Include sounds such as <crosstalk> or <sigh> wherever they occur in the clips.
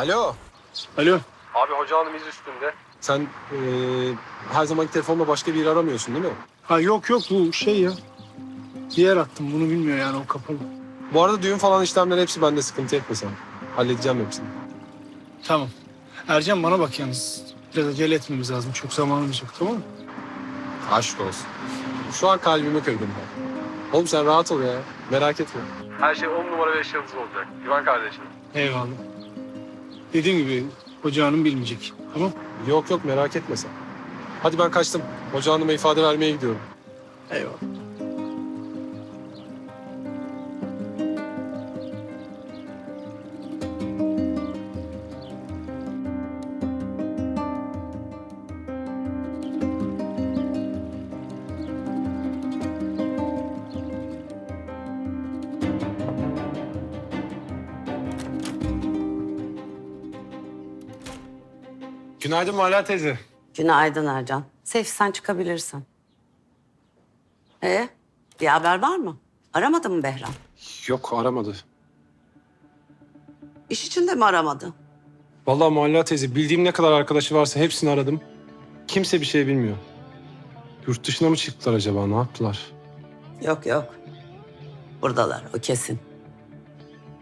Alo. Alo. Abi hoca hanım iz üstünde. Sen eee, her zamanki telefonla başka bir yeri aramıyorsun değil mi? Ha yok yok bu şey ya. Diğer attım bunu bilmiyor yani o kapalı. Bu arada düğün falan işlemler hepsi bende sıkıntı etme sen. Halledeceğim hepsini. Tamam. Ercan bana bak yalnız. Biraz acele etmemiz lazım. Çok zamanımız yok tamam mı? Aşk olsun. Şu an kalbimi kırdın ben. Oğlum sen rahat ol ya. Merak etme. Her şey on numara beş yıldız olacak. Güven kardeşim. Eyvallah. Dediğim gibi hoca hanım bilmeyecek. Tamam Yok yok merak etme sen. Hadi ben kaçtım. Hoca hanıma ifade vermeye gidiyorum. Eyvallah. Günaydın Mala teyze. Günaydın Ercan. Seyfi sen çıkabilirsin. Ee, bir haber var mı? Aramadı mı Behram? Yok aramadı. İş için de mi aramadı? Vallahi Muhalla teyze bildiğim ne kadar arkadaşı varsa hepsini aradım. Kimse bir şey bilmiyor. Yurt dışına mı çıktılar acaba? Ne yaptılar? Yok yok. Buradalar o kesin.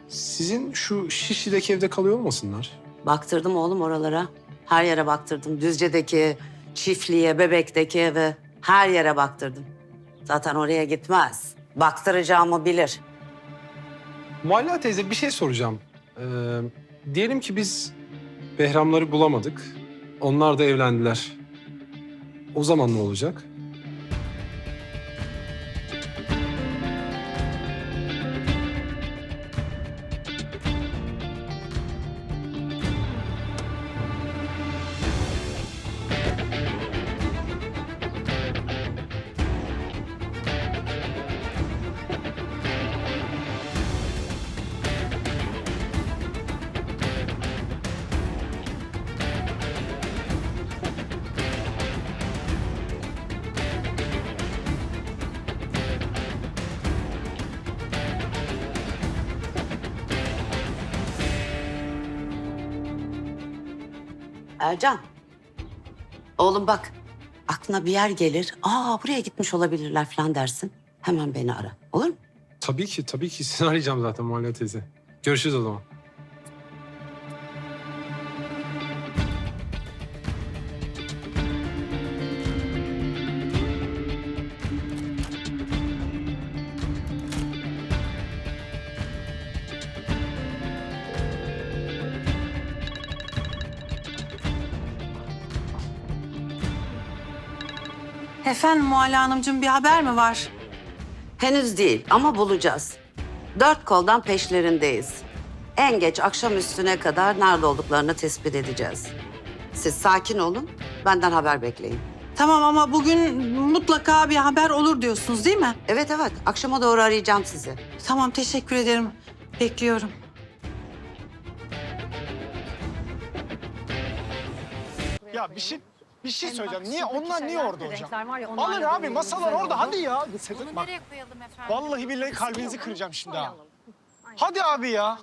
Sizin şu Şişli'deki evde kalıyor olmasınlar? Baktırdım oğlum oralara. Her yere baktırdım. Düzce'deki çiftliğe, bebekteki eve. Her yere baktırdım. Zaten oraya gitmez. Baktıracağımı bilir. Muhalla teyze bir şey soracağım. Ee, diyelim ki biz Behramları bulamadık. Onlar da evlendiler. O zaman ne olacak? Ercan. Oğlum bak. Aklına bir yer gelir. Aa buraya gitmiş olabilirler falan dersin. Hemen beni ara. Olur mu? Tabii ki, tabii ki. Seni arayacağım zaten Muhalla teyze. Görüşürüz o zaman. Efendim Mualla Hanımcığım bir haber mi var? Henüz değil ama bulacağız. Dört koldan peşlerindeyiz. En geç akşam üstüne kadar nerede olduklarını tespit edeceğiz. Siz sakin olun, benden haber bekleyin. Tamam ama bugün mutlaka bir haber olur diyorsunuz değil mi? Evet evet, akşama doğru arayacağım sizi. Tamam teşekkür ederim. Bekliyorum. Ya bir şey bir şey söyleyeceğim. Niye onlar niye orada hocam? Alın abi masalar orada hadi ya. Bunu Bak nereye koyalım efendim? vallahi billahi kalbinizi kıracağım şimdi ha. Hadi abi ya.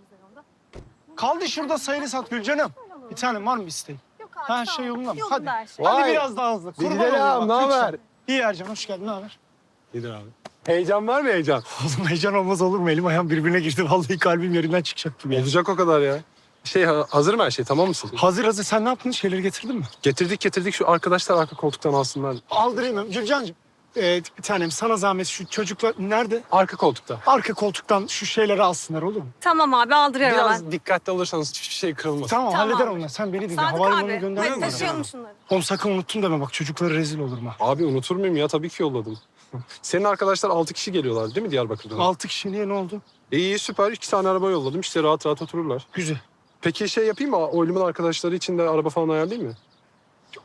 Kaldı şurada sayılı sat Gülcanım. Bir tane var mı isteğin? Yok abi, Her sağ şey ol. yolunda mı? Hadi. şey. Hadi Vay. biraz daha hızlı. Kurban Bilal olayım bak, ne lütfen. haber? İyi Ercan hoş geldin ne haber? İyidir abi. Heyecan var mı heyecan? Oğlum heyecan olmaz olur mu? Elim ayağım birbirine girdi. Vallahi kalbim yerinden çıkacak gibi. ya. Olacak o kadar ya. Şey ha- hazır mı her şey? Tamam mısın? Hazır hazır. Sen ne yaptın? Şeyleri getirdin mi? Getirdik getirdik şu arkadaşlar arka koltuktan alsınlar. Aldırayım. Gülcan'cığım. Ee, bir tanem sana zahmet şu çocuklar nerede? Arka koltukta. Arka koltuktan şu şeyleri alsınlar olur mu? Tamam abi aldırıyorum Biraz hemen. dikkatli olursanız hiçbir şey kırılmasın. Tamam, Tamam. halleder onlar. Sen beni dinle. Sadık Havalimanına abi. gönderiyor Hadi musun? taşıyalım şunları. Oğlum sakın unuttum deme bak çocuklara rezil olurum ha. Abi unutur muyum ya? Tabii ki yolladım. <laughs> Senin arkadaşlar altı kişi geliyorlar değil mi Diyarbakır'dan? Altı kişi niye ne oldu? İyi süper. İki tane araba yolladım. İşte rahat rahat otururlar. Güzel. Peki şey yapayım mı? Oylumun arkadaşları için de araba falan ayarlayayım mı?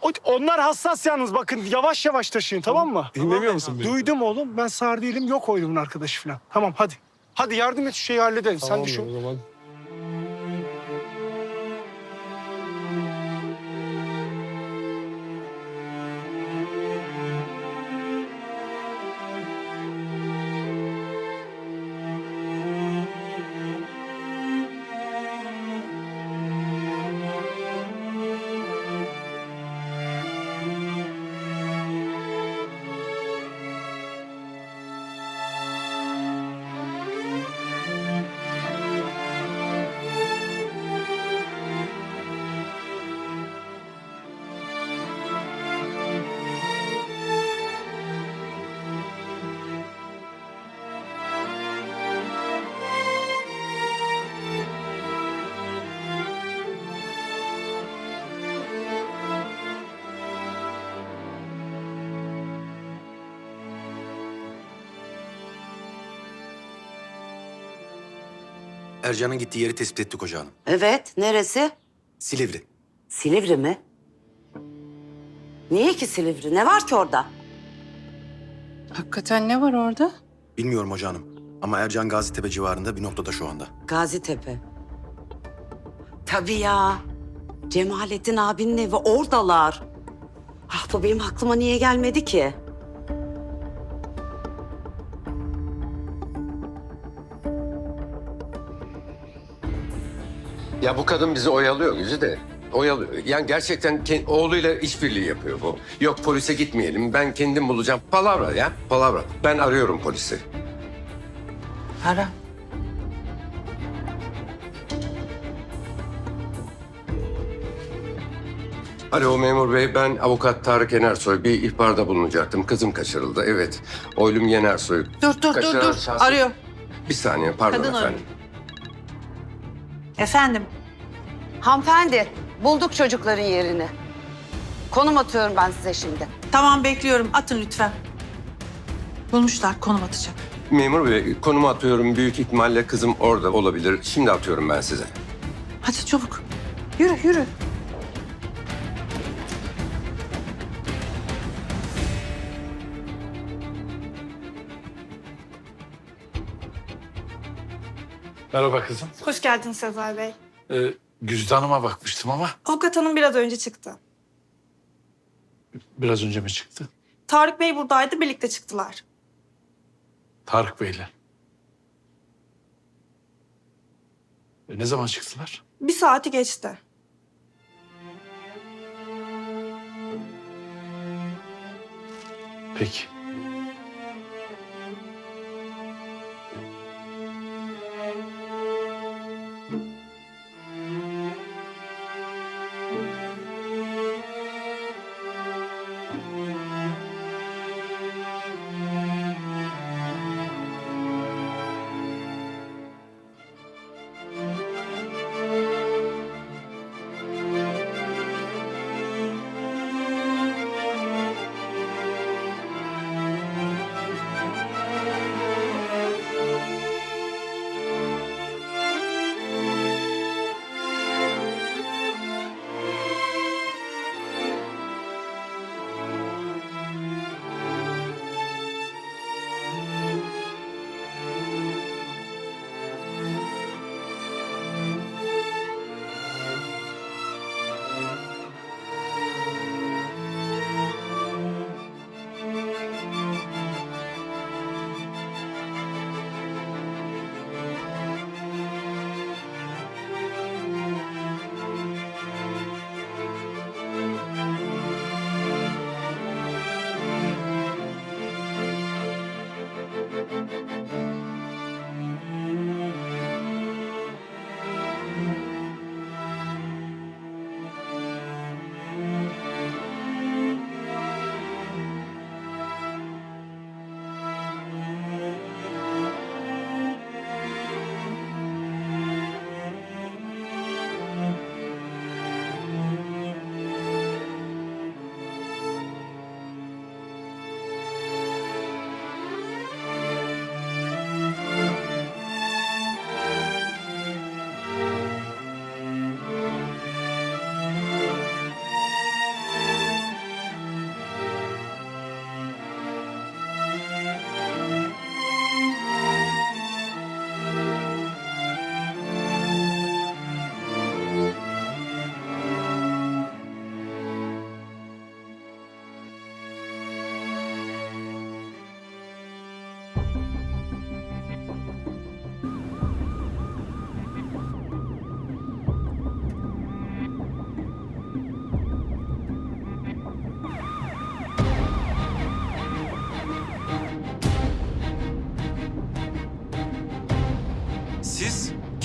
O- onlar hassas yalnız bakın yavaş yavaş taşıyın tamam mı? Dinlemiyor musun beni? Duydum oğlum ben sağır değilim yok oylumun arkadaşı falan. Tamam hadi. Hadi yardım et şu şeyi halledelim. Sen Tamam düşün. o zaman. Ercan'ın gittiği yeri tespit ettik hoca hanım. Evet, neresi? Silivri. Silivri mi? Niye ki Silivri? Ne var ki orada? Hakikaten ne var orada? Bilmiyorum hoca hanım. Ama Ercan Gazitepe civarında bir noktada şu anda. Gazitepe. Tabii ya. Cemalettin abinin evi oradalar. Ah bu benim aklıma niye gelmedi ki? Ya bu kadın bizi oyalıyor Güzide. Oyalıyor. Yani gerçekten oğluyla işbirliği yapıyor bu. Yok polise gitmeyelim. Ben kendim bulacağım. Palavra ya. Palavra. Ben arıyorum polisi. Ara. Alo memur bey ben avukat Tarık Yenersoy. Bir ihbarda bulunacaktım. Kızım kaçırıldı. Evet. Oylum Yenersoy. Dur dur dur Kaçıran dur. şahsın- Arıyor. Bir saniye pardon Kadın arıyor. efendim. Efendim. Hanımefendi, bulduk çocukların yerini. Konum atıyorum ben size şimdi. Tamam bekliyorum. Atın lütfen. Bulmuşlar konum atacak. Memur bey konumu atıyorum. Büyük ihtimalle kızım orada olabilir. Şimdi atıyorum ben size. Hadi çabuk. Yürü yürü. Merhaba kızım. Hoş geldin Sezai Bey. Ee, Güzide Hanım'a bakmıştım ama Avukat hanım biraz önce çıktı. biraz önce mi çıktı? Tarık Bey buradaydı, birlikte çıktılar. Tarık Bey'le. E, ne zaman çıktılar? Bir saati geçti. Peki.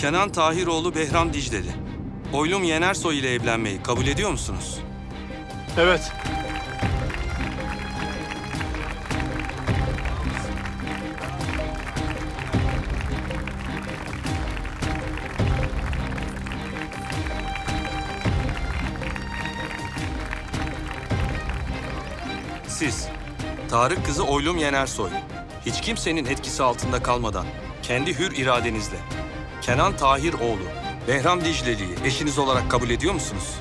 Kenan Tahiroğlu Behram Dicleli. Oylum Yenersoy ile evlenmeyi kabul ediyor musunuz? Evet. Siz, Tarık kızı Oylum Yenersoy, hiç kimsenin etkisi altında kalmadan, kendi hür iradenizle, Kenan Tahiroğlu, Behram Dicleli'yi eşiniz olarak kabul ediyor musunuz?